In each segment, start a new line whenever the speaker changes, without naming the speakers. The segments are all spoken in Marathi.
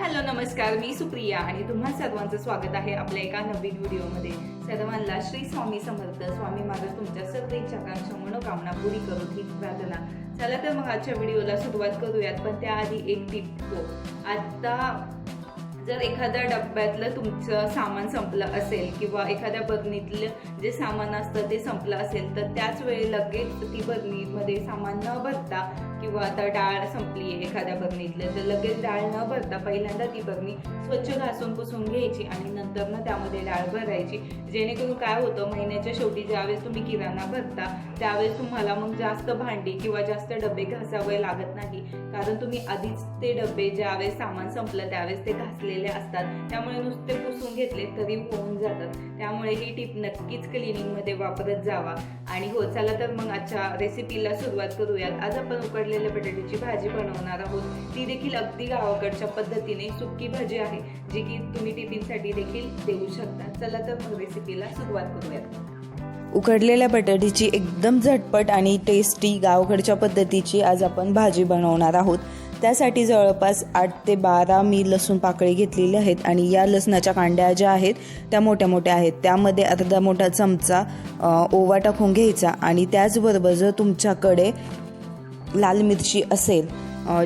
हॅलो नमस्कार. मी सुप्रिया आणि तुम्हा सर्वांचं स्वागत आहे आपल्या एका नवीन व्हिडिओमध्ये. सर्वांना श्री स्वामी समर्थ स्वामी महाराज तुमच्या सर्व इच्छाकांक्षा मनोकामना पुरी करून ही प्रार्थना. चला तर मग आजच्या व्हिडिओला सुरुवात करूयात पण त्याआधी एक टिप हो आता जर एखाद्या डब्यातलं तुमचं सामान संपलं असेल किंवा एखाद्या बरणीतलं जे सामान असतं ते संपलं असेल तर त्याच वेळी लगेच ती बरणीमध्ये सामान न भरता किंवा आता डाळ संपली आहे एखाद्या बरणीतलं तर लगेच डाळ न भरता पहिल्यांदा ती बरणी स्वच्छ घासून पुसून घ्यायची आणि नंतर ना त्यामध्ये डाळ भरायची. जेणेकरून काय होतं महिन्याच्या शेवटी ज्यावेळेस तुम्ही किराणा भरता त्यावेळेस तुम्हाला मग जास्त भांडी किंवा जास्त डबे घासावे लागत नाही. कारण तुम्ही आधीच ते डबे ज्यावेळेस सामान संपलं त्यावेळेस ते घासलेले असतात. त्यामुळे नुसते पुसून घेतले तरी होऊन जातात. त्यामुळे ही टीप नक्कीच क्लिनिंगमध्ये वापरत जावा. आणि हो चला तर मग आजच्या रेसिपीला सुरुवात करूयात. आज आपण उकडलेल्या बटाट्याची भाजी बनवणार आहोत. ती देखील अगदी गावाकडच्या पद्धतीने सुक्की भाजी आहे जी की तुम्ही टिफिनसाठी देखील देऊ शकता. चला तर मग रेसिपीला सुरुवात करूयात.
उकडलेल्या बटाट्याची एकदम झटपट आणि टेस्टी गावकडच्या पद्धतीची आज आपण भाजी बनवणार आहोत. त्यासाठी जवळपास आठ ते बारा मी लसूण पाकळी घेतलेली आहेत आणि या लसणाच्या कांड्या ज्या आहेत त्या मोठ्या मोठ्या आहेत. त्यामध्ये अर्धा मोठा चमचा ओवा टाकून घ्यायचा आणि त्याचबरोबर जर तुमच्याकडे लाल मिरची असेल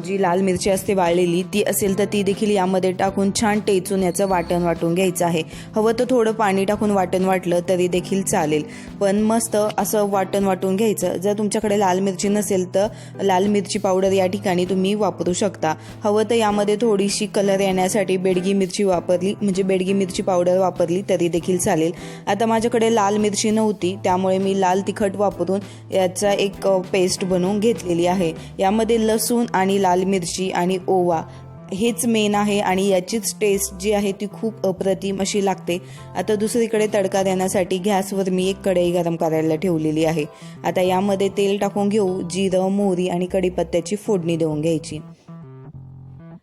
जी लाल मिरची असते वाळलेली ती असेल तर ती देखील यामध्ये टाकून छान टेचून याचं वाटण वाटून घ्यायचं आहे. हवं तर थोडं पाणी टाकून वाटण वाटलं तरी देखील चालेल. पण मस्त असं वाटण वाटून घ्यायचं. जर तुमच्याकडे लाल मिरची नसेल तर लाल मिरची पावडर या ठिकाणी तुम्ही वापरू शकता. हवं तर यामध्ये थोडीशी कलर येण्यासाठी बेडगी मिरची वापरली म्हणजे बेडगी मिरची पावडर वापरली तरी देखील चालेल. आता माझ्याकडे लाल मिरची नव्हती त्यामुळे मी लाल तिखट वापरून याचा एक पेस्ट बनवून घेतलेली आहे. यामध्ये लसूण आणि आणि लाल मिरची आणि ओवा. हेच मेन आहे आणि याचीच टेस्ट जी आहे ती खूप अप्रतिम अशी लागते. आता दुसरीकडे तडका देण्यासाठी गॅसवर मी एक कढई गरम करायला ठेवलेली आहे. आता यामध्ये तेल टाकून घेऊ जिरं मोहरी आणि कढीपत्त्याची फोडणी देऊन घ्यायची.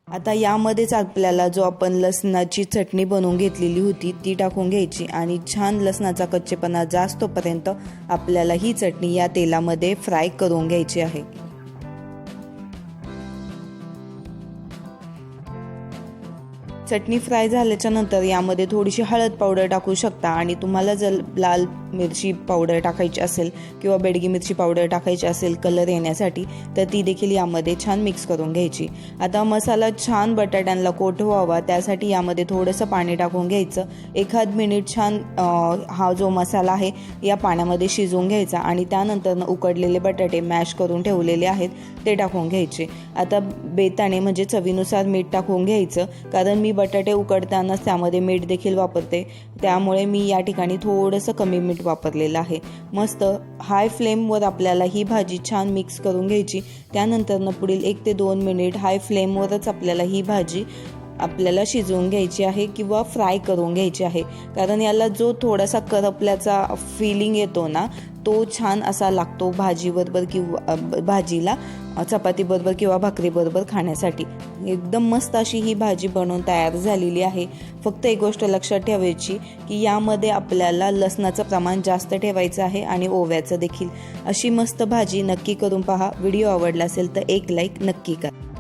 आता यामध्येच आपल्याला जो आपण लसणाची चटणी बनवून घेतलेली होती ती टाकून घ्यायची आणि छान लसणाचा कच्चेपणा जास्तोपर्यंत आपल्याला ही चटणी या तेलामध्ये फ्राय करून घ्यायची आहे. चटणी फ्राय झाल्याच्यानंतर यामध्ये थोडीशी हळद पावडर टाकू शकता आणि तुम्हाला जर लाल मिरची पावडर टाकायची असेल किंवा बेडगी मिरची पावडर टाकायची असेल कलर येण्यासाठी तर ती देखील यामध्ये छान मिक्स करून घ्यायची. आता मसाला छान बटाट्यांना कोट व्हावा त्यासाठी यामध्ये थोडंसं पाणी टाकून घ्यायचं. एखाद मिनिट छान हा जो मसाला आहे या पाण्यामध्ये शिजवून घ्यायचा आणि त्यानंतर उकडलेले बटाटे मॅश करून ठेवलेले आहेत ते टाकून घ्यायचे. आता बेताने म्हणजे चवीनुसार मीठ टाकून घ्यायचं कारण मी बटाटे उकडतानाच त्यामध्ये मीठ देखील वापरते. त्यामुळे मी या ठिकाणी थोडंसं कमी मीठ वापरलेलं आहे. मस्त हाय फ्लेमवर आपल्याला ही भाजी छान मिक्स करून घ्यायची. त्यानंतरनं पुढील एक ते दोन मिनिट हाय फ्लेमवरच आपल्याला ही भाजी आपल्याला शिजवून घ्यायची आहे किंवा फ्राय करून घ्यायची आहे. कारण याला जो थोडासा करपल्याचा फिलिंग येतो ना तो छान असा लागतो भाजीबरोबर किंवा भाजीला चपातीबरोबर किंवा भाकरीबरोबर खाण्यासाठी. एकदम मस्त अशी ही भाजी बनवून तयार झालेली आहे. फक्त एक गोष्ट लक्षात ठेवायची की यामध्ये आपल्याला लसणाचं प्रमाण जास्त ठेवायचं आहे आणि ओव्याचं देखील. अशी मस्त भाजी नक्की करून पहा. व्हिडिओ आवडला असेल तर एक लाईक नक्की करा.